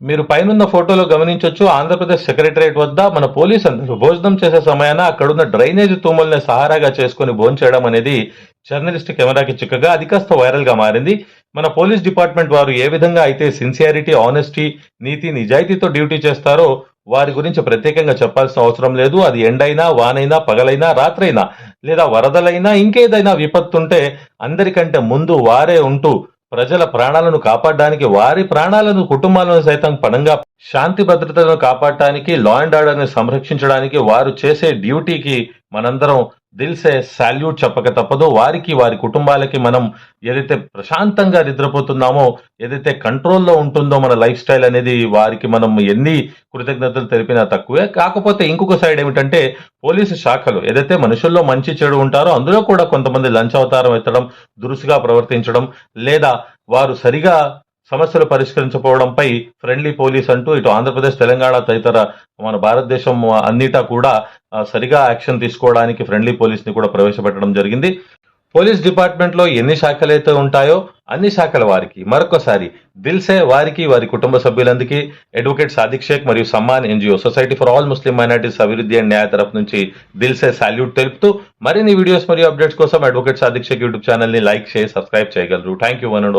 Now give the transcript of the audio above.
మీరు పైనున్న ఫోటోలో గమనించొచ్చు ఆంధ్రప్రదేశ్ సెక్రటరియట్ వద్ద మన పోలీస్ అందరూ భోజనం చేసే సమయాన అక్కడున్న డ్రైనేజ్ తూముల్ని సహారాగా చేసుకుని భోంచేయడం అనేది జర్నలిస్ట్ కెమెరాకి చిక్కగా అది కాస్త వైరల్గా మారింది. మన పోలీస్ డిపార్ట్మెంట్ వారు ఏ విధంగా అయితే సిన్సియారిటీ ఆనెస్టీ నీతి నిజాయితీతో డ్యూటీ చేస్తారో వారి గురించి ప్రత్యేకంగా చెప్పాల్సిన అవసరం లేదు. అది ఎండైనా వానైనా పగలైనా రాత్రైనా లేదా వరదలైనా ఇంకేదైనా విపత్తు ఉంటే అందరికంటే ముందు వారే ఉంటూ ప్రజల ప్రాణాలను కాపాడడానికి వారి ప్రాణాలను కుటుంబాలను సైతం పణంగా శాంతి భద్రతలను కాపాడటానికి లా అండ్ ఆర్డర్ని సంరక్షించడానికి వారు చేసే డ్యూటీకి మనందరం దిల్సే సాల్యూట్ చెప్పక తప్పదు. వారికి వారి కుటుంబాలకి మనం ఏదైతే ప్రశాంతంగా నిద్రపోతున్నామో ఏదైతే కంట్రోల్లో ఉంటుందో మన లైఫ్ స్టైల్ అనేది వారికి మనం ఎన్ని కృతజ్ఞతలు తెలిపినా తక్కువే. కాకపోతే ఇంకొక సైడ్ ఏమిటంటే పోలీసు శాఖలు ఏదైతే మనుషుల్లో మంచి చెడు ఉంటారో అందులో కూడా కొంతమంది లంచ అవతారం ఎత్తడం దురుసుగా ప్రవర్తించడం లేదా వారు సరిగా సమస్యలు పరిష్కరించకపోవడంపై ఫ్రెండ్లీ పోలీస్ అంటూ ఇటు ఆంధ్రప్రదేశ్ తెలంగాణ తదితర మన భారతదేశం అన్నిటా కూడా సరిగా యాక్షన్ తీసుకోవడానికి ఫ్రెండ్లీ పోలీస్ని కూడా ప్రవేశపెట్టడం జరిగింది. పోలీస్ డిపార్ట్మెంట్లో ఎన్ని శాఖలు అయితే ఉంటాయో అన్ని శాఖల వారికి మరొకసారి దిల్సే వారికి వారి కుటుంబ సభ్యులందరికీ అడ్వకేట్ సాదిక్ షేక్ మరియు Samman NGO society for all Muslim minorities అభివృద్ధి అండ్ న్యాయ తరఫు నుంచి దిల్సే సాల్యూట్ తెలుపుతూ మరిన్ని వీడియోస్ మరియు అప్డేట్స్ కోసం అడ్వకేట్ సాదిక్ షేక్ యూట్యూబ్ ఛానల్ని లైక్ చేసి సబ్స్క్రైబ్ చేయగలరు. Thank you one and